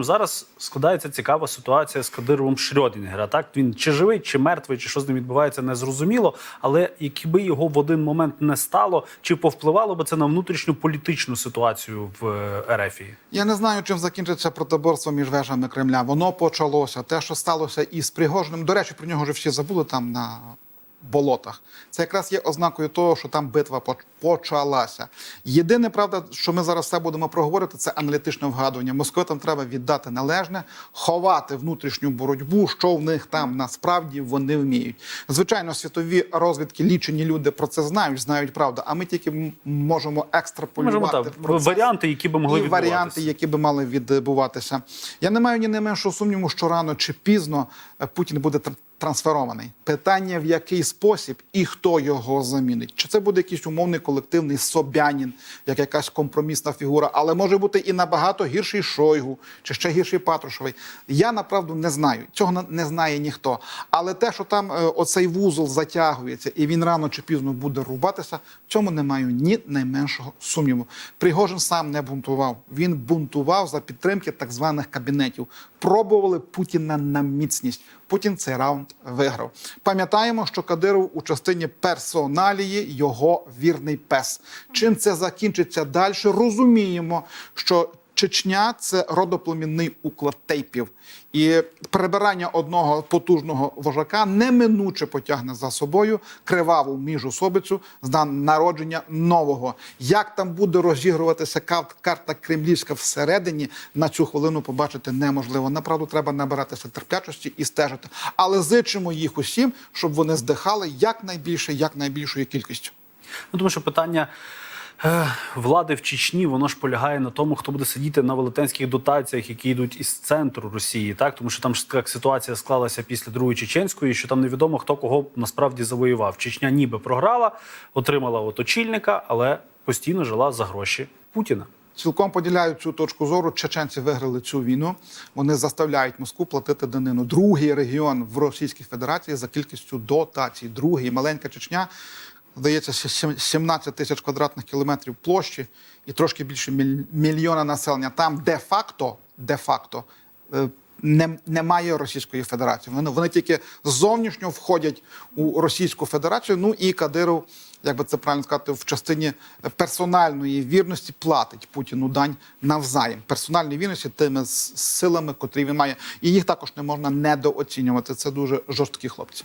Зараз складається цікава ситуація з Кадировим Шрьодінгера. Так він чи живий, чи мертвий, чи що з ним відбувається, не зрозуміло. Але якби його в один момент не стало, чи повпливало би це на внутрішню політичну ситуацію в е, Ерефії? Я не знаю, чим закінчиться протиборство між вежами Кремля. Воно почалося. Те, що сталося із Пригожиним, до речі, про нього вже всі забули там на болотах. Це якраз є ознакою того, що там битва почалася. Єдине, правда, що ми зараз все будемо проговорити, це аналітичне вгадування. Московитам треба віддати належне, ховати внутрішню боротьбу, що в них там насправді вони вміють. Звичайно, світові розвідки лічені люди про це знають, знають правду. А ми тільки можемо екстраполювати Можемо так процес варіанти, які би могли і варіанти, які би мали відбуватися. Я не маю ні не меншого сумніву, що рано чи пізно е, Путін буде трансферований. Питання в який спосіб і хто його замінить. Чи це буде якийсь умовний колективний Собянін, як якась компромісна фігура, але може бути і набагато гірший Шойгу, чи ще гірший Патрушевий. Я направду не знаю. Цього не знає ніхто. Але те, що там е, оцей вузол затягується, і він рано чи пізно буде рубатися, в цьому не маю ні найменшого сумніву. Пригожин сам не бунтував. Він бунтував за підтримки так званих кабінетів. Пробували Путіна на міцність. Путін цей раунд виграв. Пам'ятаємо, що Кадиров у частині персоналії його вірний пес. Чим це закінчиться далі? Розуміємо, що Чечня це родоплемінний уклад тейпів, і прибирання одного потужного вожака неминуче потягне за собою криваву міжособицю з народження нового. Як там буде розігруватися кар- карта кремлівська всередині, на цю хвилину побачити неможливо. Направду треба набиратися терплячості і стежити. Але зичимо їх усім, щоб вони здихали якнайбільше, якнайбільшою кількістю. Ну тому що питання. Е, Влади в Чечні воно ж полягає на тому, хто буде сидіти на велетенських дотаціях, які йдуть із центру Росії, так тому що там ж так ситуація склалася після другої чеченської, що там невідомо хто кого насправді завоював. Чечня ніби програла, отримала от очільника, але постійно жила за гроші Путіна. Цілком поділяю цю точку зору. Чеченці виграли цю війну. Вони заставляють Москву платити данину. Другий регіон в Російській Федерації за кількістю дотацій. Другий маленька Чечня. Здається, сім- 17 тисяч квадратних кілометрів площі і трошки більше міль- мільйона населення. Там де-факто, де-факто е, не, немає Російської Федерації. Вони, вони тільки зовнішньо входять у Російську Федерацію. Ну і Кадиров, як би це правильно сказати, в частині персональної вірності платить Путіну дань навзаєм. Персональної вірності тими силами, котрі він має. І їх також не можна недооцінювати. Це дуже жорсткі хлопці.